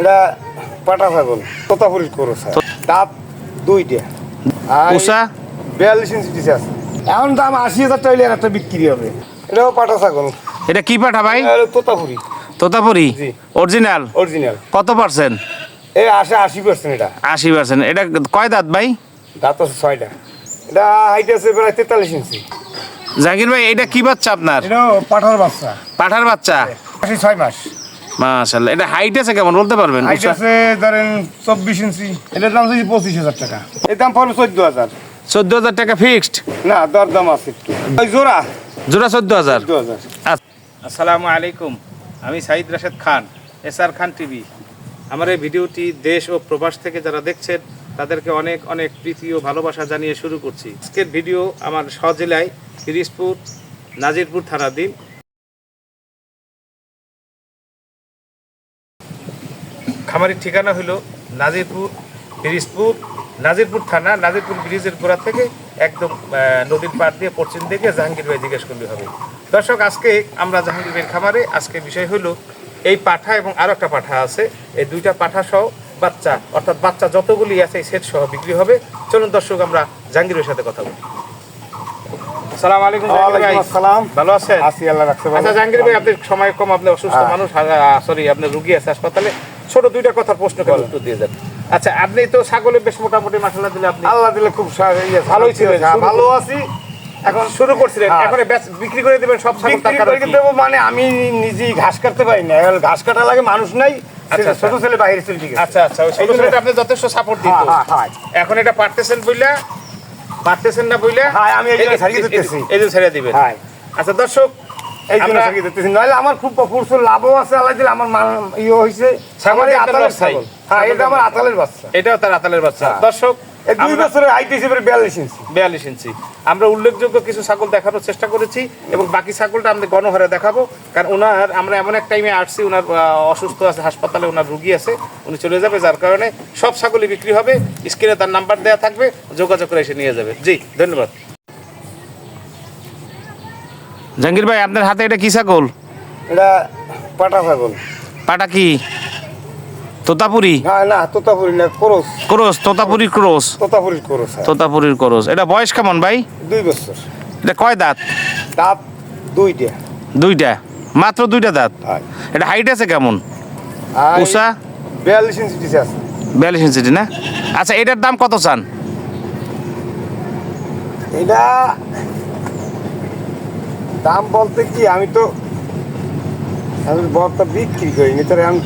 এটা পাটা ছাগল তোতাপুরি করো স্যার দাঁত দুইটা। উষা? বিয়াল্লিশ ইঞ্চি দিছে আছে। এখন দাম আশি হাজার টাকা একটা বিক্রি হবে। এটাও পাটা ছাগল। এটা কি পাঠা ভাই? তোতাপুরি। তোতাপুরি? অরিজিনাল অরিজিনাল কত পার্সেন্ট এই আসে আশি পার্সেন্ট এটা। আশি পার্সেন্ট এটা কয় দাঁত ভাই? দাঁত আছে ছয়টা। এটা হাইট আছে প্রায় তেতাল্লিশ ইঞ্চি। জাকির ভাই এটা কি বাচ্চা আপনার? পাঠার বাচ্চা। পাঠার বাচ্চা? আশি ছয় মাস। মাশাল্লাহ এটা হাইট আছে কেমন? বলতে পারবেন? হাইট আছে ধরেন চব্বিশ ইঞ্চি। এটার দাম হচ্ছে পঁচিশ হাজার টাকা। এর দাম পড়বে চোদ্দ হাজার। চোদ্দ হাজার টাকা ফিক্সড না দর দাম আছে একটু। ওই জোড়া। জোড়া চোদ্দ হাজার? চোদ্দ হাজার। আসসালামু আলাইকুম। আমি Saeed Rashed Khan S R Khan TV. আমার এই ভিডিওটি দেশ ও প্রবাস থেকে যারা দেখছেন তাদেরকে অনেক অনেক প্রীতি ও ভালোবাসা জানিয়ে শুরু করছি। আজকের ভিডিও আমার সজেলায় পিরিজপুর নাজিরপুর থানাধীন। খামারির ঠিকানা হলো নাজিরপুর পিরিজপুর নাজিরপুর থানা নাজিরপুর ব্রিজের গোড়া থেকে একদম নদীর পাড় দিয়ে পশ্চিম দিকে জাহাঙ্গীর ভাই জিজ্ঞেস করলে হবে। দর্শক আজকে আমরা জাহাঙ্গীর ভাইয়ের খামারে আজকে বিষয় হলো এই পাঠা এবং আরও একটা পাঠা আছে। এই দুইটা পাঠা সহ বাচ্চা অর্থাৎ বাচ্চা যতগুলি আছে এই সেট সহ বিক্রি হবে। চলুন দর্শক আমরা জাহাঙ্গীর সাথে কথা বলি। ভালো আছেন? আল্লাহ আচ্ছা জাহাঙ্গীর ভাই আপনার সময় কম আপনি অসুস্থ হ্যাঁ। মানুষ সরি আপনার রুগী আছে হাসপাতালে। ছোট দুইটা কথার প্রশ্ন করে উত্তর দিয়ে যান আচ্ছা আপনি তো ছাগলে বেশ মোটামুটি মাসাল্লাহ দিলে আপনি আল্লাহ দিলে খুব ইয়ে, ভালোই হ্যাঁ, ভালো আছি এখন শুরু করছিলেন হ্যাঁ। এখন বিক্রি করে দেবেন সব ছাগল বিক্রি করে? দেবো মানে আমি নিজেই ঘাস কাটতে পারি না এখন ঘাস কাটা লাগে মানুষ নাই আচ্ছা, ছোট আচ্ছা। ছেলে বাইরে চলে গেছে আচ্ছা আচ্ছা ছোট ছেলেটা আপনি যথেষ্ট সাপোর্ট দিত হ্যাঁ, হ্যাঁ, হ্যাঁ। এখন এটা পারতেছেন বইলা পারতেছেন না বইলা হ্যাঁ, আমি এই এই- ছাড়িয়ে দিতেছি। এই জন্য ছেড়ে দিবেন হ্যাঁ। আচ্ছা দর্শক আমরা- ছাড়িয়ে দিতেছি। নইলে আমার খুব প্রচুর লাভও আছে আল্লাহ দিলে আমার ইয়ে হয়েছে হ্যাঁ এটা আমার আতালের বাচ্চা। এটাও তার আতালের বাচ্চা। হ্যাঁ। দর্শক দুই আমরা- বছরের বিয়াল্লিশ ইঞ্চি। বিয়াল্লিশ ইঞ্চি। আমরা উল্লেখযোগ্য কিছু ছাগল দেখানোর চেষ্টা করেছি এবং বাকি ছাগলটা আমরা গণহারে দেখাবো। কারণ ওনার আমরা এমন এক টাইমে আসছি ওনার অসুস্থ আছে হাসপাতালে ওনার রুগী আছে উনি চলে যাবে যার কারণে সব ছাগলই বিক্রি হবে। স্ক্রিনে তার নাম্বার দেওয়া থাকবে যোগাযোগ করে এসে নিয়ে যাবে। জি ধন্যবাদ। জাহাঙ্গীর ভাই আপনার হাতে এটা কি ছাগল? এটা পাটা ছাগল। পাটা কি? তোতাপুরি? না না তোতাপুরি না করস ক্রোস তোতাপুরি ক্রোস তোতাপুরি করস হ্যাঁ। তোতাপুরির ক্রোস এটা বয়স কেমন ভাই? দুই বছর। এটা কয় দাঁত? দাঁত দুইটা। দুইটা। মাত্র দুইটা দাঁত? এটা হাইট আছে কেমন? উষা বিয়াল্লিশ ইঞ্চি আছে। বিয়াল্লিশ ইঞ্চি না? আচ্ছা এটার দাম কত চান? এটা দাম বলতে কি আমি তো আমি বরটা বিক্রি করিনি তাহলে আমি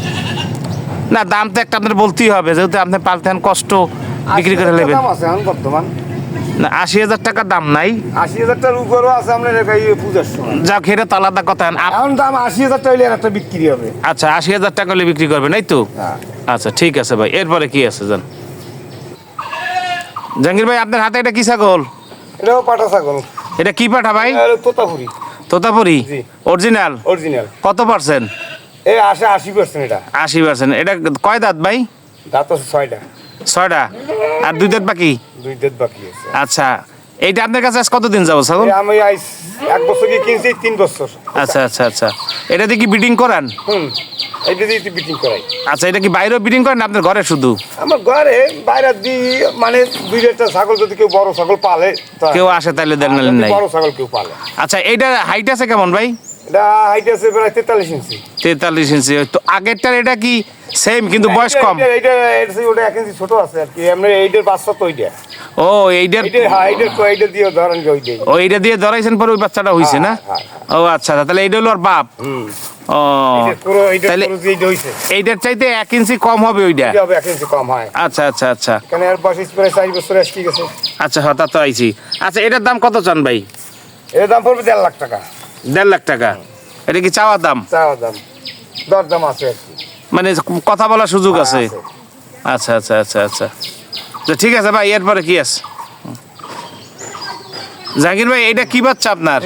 না দাম তো একটা আপনার বলতেই হবে যেহেতু আপনি পালতেন কষ্ট বিক্রি করে নেবেন। দাম আছে এখন বর্তমান। না আশি হাজার টাকার দাম নাই। আশি হাজার টাকার উপরেও আছে আপনার পূজার সময়। তো আলাদা কথা। এখন দাম আশি হাজার টাকা হলে একটা বিক্রি হবে। আচ্ছা আশি হাজার টাকা হলে বিক্রি করবেন এই তো? হ্যাঁ। আচ্ছা ঠিক আছে ভাই এরপরে কি আছে জান? জাহাঙ্গীর ভাই আপনার হাতে এটা কি ছাগল? এটাও পাটা ছাগল। এটা কি পাঠা ভাই? তোতাপুরি। তোতাপুরি? অরিজিনাল অরিজিনাল কত পার্সেন্ট এই আসে আশি পার্সেন্ট এটা। আশি পার্সেন্ট এটা কয় দাঁত ভাই? দাঁত আছে ছয়টা। ছয়টা। আর দুই দাঁত বাকি? দুই দাঁত বাকি আছে। আচ্ছা। এইটা আপনার কাছে আজ কতদিন যাব ছাগল? আমি এক বছর কিনছি তিন বছর। আচ্ছা আচ্ছা আচ্ছা। এটা দিয়ে কি বিডিং করান? হুম। এইটা দিয়ে বিটিং করাই। আচ্ছা এটা কি বাইরেও করেন আপনার ঘরে শুধু? আমার ঘরে বাইরে দিই মানে দুই একটা ছাগল যদি কেউ বড় ছাগল পালে কেউ আসে তাহলে দেন নাই। বড় ছাগল কেউ পালে। আচ্ছা এইটা হাইট আছে কেমন ভাই? এটা হাইট আছে প্রায় তেতাল্লিশ ইঞ্চি তেতাল্লিশ ইঞ্চি তো আগেরটার এটা কি সেম কিন্তু বয়স কম। এইটা- এইটা এর চেয়ে ওটা এক ইঞ্চি ছোট আছে আর কি। এমনি এইটার বাচ্চা তো ওইটা ও এইটার এইটা হ্যাঁ এইটার তো এইটা দিয়ে ধরেন যে ওইটাই। ও এইটা দিয়ে ধরাইছেন পরে ওই বাচ্চাটা হয়েছে না? হ্যাঁ, ও আচ্ছা আচ্ছা, তাহলে এইটা হলো বাপ। ও তাহলে হইছে। এইটার চাইতে এক ইঞ্চি কম হবে ওইটা। হবে এক ইঞ্চি কম হয়। আচ্ছা আচ্ছা আচ্ছা। কেন এর বয়স প্রায় চার বছর আসকি গেছে। আচ্ছা হঠাৎ তো আইছি। আচ্ছা এটার দাম কত চান ভাই? দাম পড়বে দেড় লাখ টাকা। দেড় লাখ টাকা। এটা কি চাওয়া দাম? চাওয়া দাম। দর দাম আছে আর কি। মানে কথা বলার সুযোগ হ্যাঁ, আছে। আচ্ছা আচ্ছা আচ্ছা আচ্ছা। তো ঠিক আছে ভাই এরপরে কি আছে? জাহাঙ্গীর ভাই এটা কি বাচ্চা আপনার?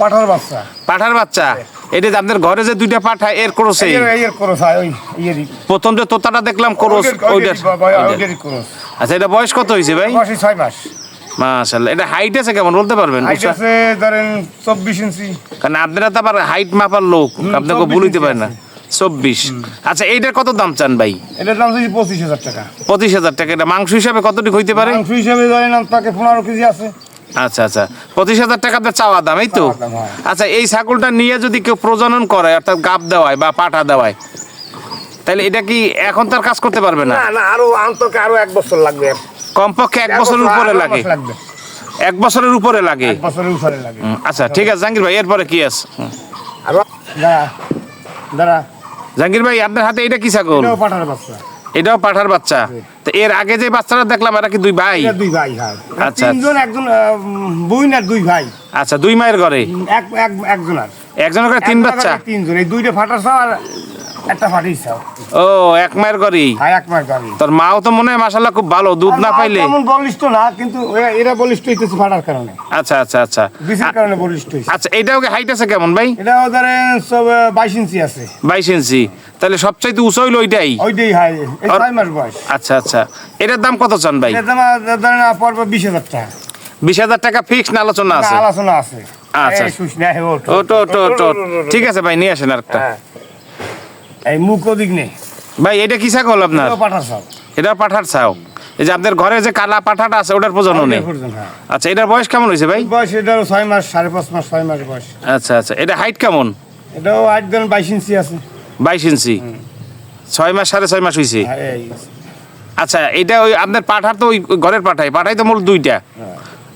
পাঠার বাচ্চা। পাঠার বাচ্চা? এটা আপনার ঘরে যে দুইটা পাঠা এর ক্রোস প্রথম যে তোতাটা দেখলাম ক্রোস ওইটা ওইটারই করস আচ্ছা এটা বয়স কত হয়েছে ভাই? বয়স ছয় মাস। মাশাল্লাহ এটা হাইট আছে কেমন বলতে পারবেন? হাইট আছে ধরেন চব্বিশ ইঞ্চি। কারণ আপনারা তো আবার হাইট মাপার লোক আপনাকে 24 বলিতে পারেন না। চব্বিশ। আচ্ছা এইটার কত দাম চান ভাই? এটার দাম হচ্ছে পঁচিশ হাজার টাকা। পঁচিশ হাজার টাকা। এটা মাংস হিসাবে কতটুকু হইতে পারে? মাংস হিসাবে ধরেন আপনাকে পনেরো কেজি আছে। আচ্ছা আচ্ছা। পঁচিশ হাজার চাওয়া দাম এই তো? হ্যাঁ। আচ্ছা এই ছাগলটা নিয়ে যদি কেউ প্রজনন করে অর্থাৎ গাব দেওয়ায় বা পাঠা দেওয়ায় তাহলে এটা কি এখন তার কাজ করতে পারবে না? আরও আরও এক বছর লাগবে। কমপক্ষে এক বছরের উপরে লাগে। এক বছরের উপরে লাগে। বছরের উপরে লাগে। আচ্ছা ঠিক আছে জাহাঙ্গীর ভাই এরপরে কি আছে? আরও দাঁড়া দাঁড়া। জাহাঙ্গীর ভাই আপনার হাতে এটা কি ছাগল? এটাও পাঠার বাচ্চা। এটাও পাঠার বাচ্চা। তো এর আগে যে বাচ্চারা দেখলাম এরা কি দুই ভাই? দুই ভাই হয়। আচ্ছা। তিনজন একজন বোন আর দুই ভাই। আচ্ছা দুই মায়ের ঘরে? এক এক একজন আর একজনের ঘরে তিন বাচ্চা? তিনজন। এই দুইটা ফাটার সব আর একটা ফাটির চাও ও এক মায়ের হ্যাঁ এক মাস গাড়ি তোর মাও তো মনে হয় মাসাল্লাহ খুব ভালো দুধ না পাইলে? তেমন বলিষ্ঠ না কিন্তু এরা- এরা বলিষ্ঠ হইতেছে ফাটার কারণে। আচ্ছা আচ্ছা আচ্ছা। কারণে বলিষ্ঠ আচ্ছা এটাও কি হাইট আছে কেমন ভাই? এটাও ধরেন সব আহ, বাইশ ইঞ্চি আছে। বাইশ ইঞ্চি। তাহলে সবচাইতে উঁচু হইল ওইটাই? ওইটাই হাই এই আর- মাস বয়স। আচ্ছা আচ্ছা। এটার দাম কত চান ভাই? এটার দাম ধরেন পড়বে টাকা। বিশ হাজার টাকা ফিক্স না আলোচনা আছে? আলোচনা আছে। আচ্ছা। ঠিক আছে ভাই নিয়ে আসেন আরেকটা। হ্যাঁ। এই মুখ ওদিক নেই। ভাই এটা কি ছাগল আপনার? পাঠার এটা পাঠার এই যে আপনার ঘরে যে কালা পাঠাটা আছে ওটার প্রজনন নেই? হ্যাঁ। আচ্ছা এটার বয়স কেমন হয়েছে ভাই? বয়স এটারও ছয় মাস সাড়ে পাঁচ মাস ছয় মাস বয়স। আচ্ছা আচ্ছা এটা হাইট কেমন? এটাও ধরেন বাইশ ইঞ্চি আছে। বাইশ ইঞ্চি? ছয় মাস সাড়ে ছয় মাস হয়েছে? হ্যাঁ, আচ্ছা এটা ওই আপনার পাঠার তো ওই ঘরের পাঠাই পাঠাই তো মূল দুইটা।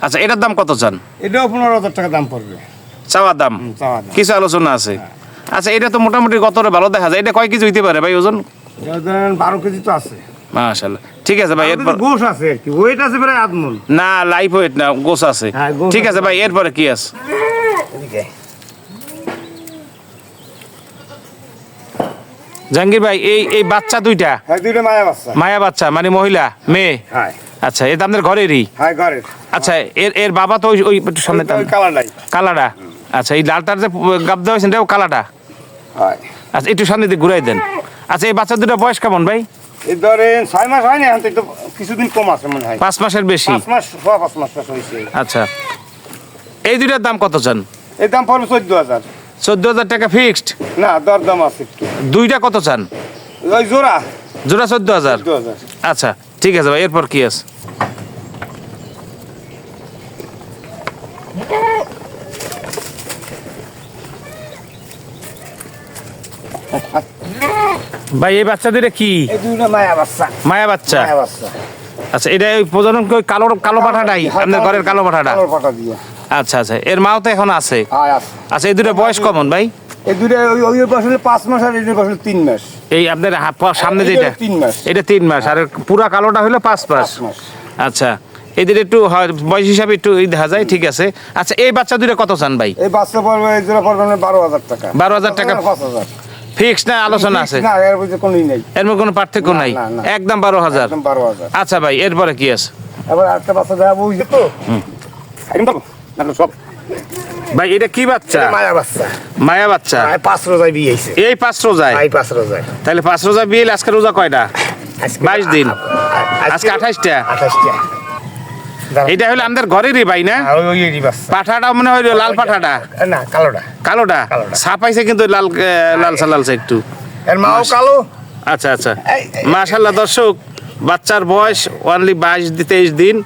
আচ্ছা এটার দাম কত চান? এটাও পনেরো হাজার টাকা দাম পড়বে। চাওয়ার দাম। কিছু আলোচনা আছে? আচ্ছা এটা তো মোটামুটি গতরে ভালো দেখা যায়। এটা কয় কেজি হইতে পারে ভাই ওজন? বারো কেজি তো আছে। মাশাল্লাহ ঠিক আছে ভাই এরপর গোস আছে কি। ওয়েট আছে প্রায় আধমন না লাইফ ওয়েট না গোস আছে। হ্যাঁ, ঠিক আছে। ভাই এরপরে কি আছে? জাহাঙ্গীর ভাই এই এই বাচ্চা দুইটা? হ্যাঁ দুইটা মায়া বাচ্চা। মায়া বাচ্চা মানে মহিলা মেয়ে? হ্যাঁ। আচ্ছা এটা আপনাদের ঘরেরই? হ্যাঁ ঘরের। আচ্ছা এর এর বাবা তো ওই সামনে কালার কালাটা আচ্ছা এই লালটার যে গাব দেওয়া হয়েছে এটাও কালাটা? আচ্ছা একটু সামনে দিয়ে ঘুরাই দেন। আচ্ছা এই বাচ্চা দুটো বয়স কেমন ভাই? এই ধরেন ছয় মাস হয় না এখন তো কিছুদিন কম আছে মনে হয়। পাঁচ মাসের বেশি? পাঁচ মাস পাঁচ মাস হয়েছে। আচ্ছা। এই দুইটার দাম কত চান? এর দাম পড়বে চোদ্দ হাজার। চোদ্দ হাজার টাকা ফিক্সড? না দর দাম আছে একটু। দুইটা কত চান? ওই জোড়া। জোড়া চোদ্দ হাজার। আচ্ছা ঠিক আছে ভাই এরপর কি আছে? ভাই এই বাচ্চা দুইটা কি মায়া বাচ্চা? মায়া বাচ্চা। আচ্ছা এটা ওই প্রজনন কালো কালো পাঠাটাই? আপনার ঘরের কালো পাঠাটা? আচ্ছা আচ্ছা এর মাও তো এখন আছে? হ্যাঁ আচ্ছা এই দুটো বয়স কমন ভাই? এই ওই ওই বছরে পাঁচ মাস আর এই বছরে তিন মাস। এই আপনার সামনে যেটা তিন মাস। এটা তিন মাস আর পুরা কালোটা হলো পাঁচ মাস? আচ্ছা এদের একটু বয়স হিসাবে একটু দেখা যায় ঠিক আছে। আচ্ছা এই বাচ্চা দুটো কত চান ভাই? এই বাচ্চা পড়বে এই জোড়া পড়বে বারো হাজার টাকা। 12,000 টাকা। পাঁচ হাজার। ফিক্স না আলোচনা আছে? না এর মধ্যে কোনোই নেই। এর মধ্যে কোনো পার্থক্য নাই। একদম বারো হাজার। একদম বারো হাজার। আচ্ছা ভাই এরপরে কি আছে? এবার বাচ্চা দেওয়া বুঝছে তো। একদম সব। ভাই এটা কি বাচ্চা? মায়া বাচ্চা। মায়া বাচ্চা? পাঁচ রোজায় বিয়ে হয়েছে এই পাঁচ রোজায়? প্রায় পাঁচ রোজায়। তাহলে পাঁচ রোজা বিয়ে আজকে রোজা কয়টা? বাইশ দিন। আজকে আঠাশটা? আঠাশটা। এটা হলো আমাদের ঘরেরই ভাই না? বাচ্চা পাঠাটা মনে হয় লাল পাঠাটা। না কালোটা। কালোটা। ছাপাইছে কিন্তু লাল আহ, লালসা লালসা একটু। এর মাও কালো? আচ্ছা আচ্ছা। মাশাল্লাহ দর্শক বাচ্চার বয়স অনলি বাইশ তেইশ দিন।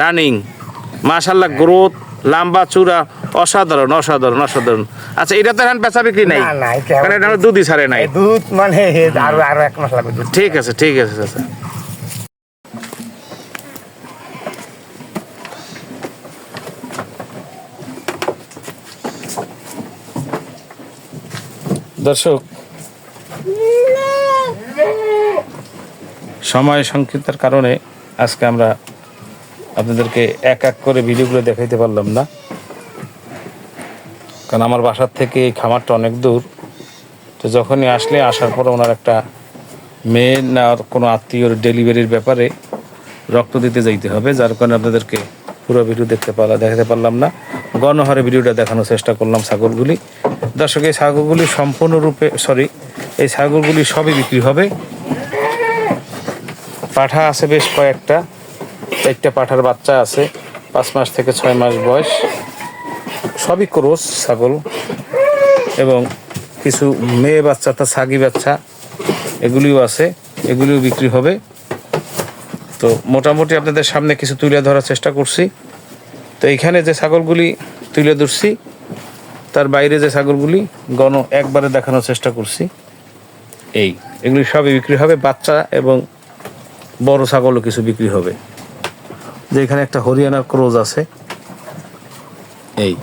রানিং মাশাল্লাহ গ্রোথ লম্বা চূড়া অসাধারণ অসাধারণ অসাধারণ। আচ্ছা এটা তো এখন বেচা বিক্রি নাই? না, না, এটা কারণ এটা দুধই ছাড়ে নাই। দুধ মানে আরও আরও এক মাস লাগবে ঠিক আছে ঠিক আছে আচ্ছা। দর্শক, সময় সংক্ষিপ্তের কারণে আজকে আমরা আপনাদেরকে এক এক করে ভিডিওগুলো দেখাইতে পারলাম না। কারণ আমার বাসার থেকে এই খামারটা অনেক দূর। তো যখনই আসলে আসার পরে ওনার একটা মেয়ে না কোনো আত্মীয়র ডেলিভারির ব্যাপারে রক্ত দিতে যাইতে হবে, যার কারণে আপনাদেরকে পুরো ভিডিও দেখতে পারলাম দেখাতে পারলাম না। গণহারে ভিডিওটা দেখানোর চেষ্টা করলাম ছাগলগুলি। দর্শক, এই ছাগলগুলি সম্পূর্ণরূপে সরি এই ছাগলগুলি সবই বিক্রি হবে। পাঠা আছে বেশ কয়েকটা। একটা পাঠার বাচ্চা আছে, পাঁচ মাস থেকে ছয় মাস বয়স। সবই ক্রোস ছাগল। এবং কিছু মেয়ে বাচ্চা তা সাগি বাচ্চা, এগুলিও আছে। এগুলিও বিক্রি হবে। তো মোটামুটি আপনাদের সামনে কিছু তুলে ধরার চেষ্টা করছি। তো এইখানে যে ছাগলগুলি তুলে ধরছি, তার বাইরে যে ছাগলগুলি, গণ একবারে দেখানোর চেষ্টা করছি। এই, এগুলি সবই বিক্রি হবে, বাচ্চা এবং বড় ছাগলও কিছু বিক্রি হবে। যে এখানে একটা হরিয়ানার ক্রোজ আছে। এই,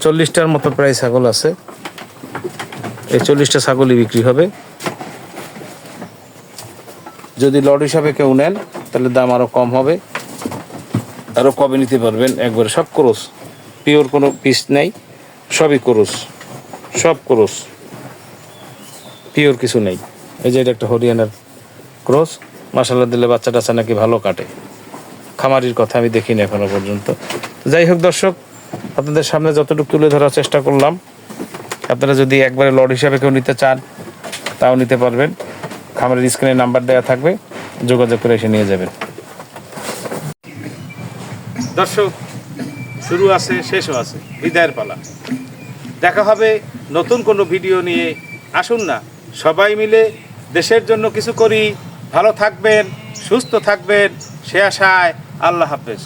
চল্লিশটার মতো প্রায় ছাগল আছে। এই চল্লিশটা ছাগলই বিক্রি হবে। যদি লড হিসাবে কেউ নেন, তাহলে দাম আরও কম হবে। আরও কবে নিতে পারবেন? একবারে সব ক্রোস। পিওর কোনো পিস নেই, সবই ক্রোস। সব ক্রোস। পিওর কিছু নেই। এই যে এটা একটা হরিয়ানার ক্রস। মশালা দিলে বাচ্চা টাচ্চা নাকি ভালো কাটে। খামারির কথা আমি দেখিনি এখনও পর্যন্ত। যাই হোক দর্শক, আপনাদের সামনে যতটুকু তুলে ধরার চেষ্টা করলাম, আপনারা যদি একবারে লড হিসাবে কেউ নিতে চান, তাও নিতে পারবেন। খামারের স্ক্রিনে নাম্বার দেওয়া থাকবে, যোগাযোগ করে এসে নিয়ে যাবেন। দর্শক, শুরু আছে, শেষও আছে, বিদায়ের পালা। দেখা হবে নতুন কোনো ভিডিও নিয়ে। আসুন না, সবাই মিলে দেশের জন্য কিছু করি। ভালো থাকবেন, সুস্থ থাকবেন, সে আশায় আল্লাহ হাফেজ।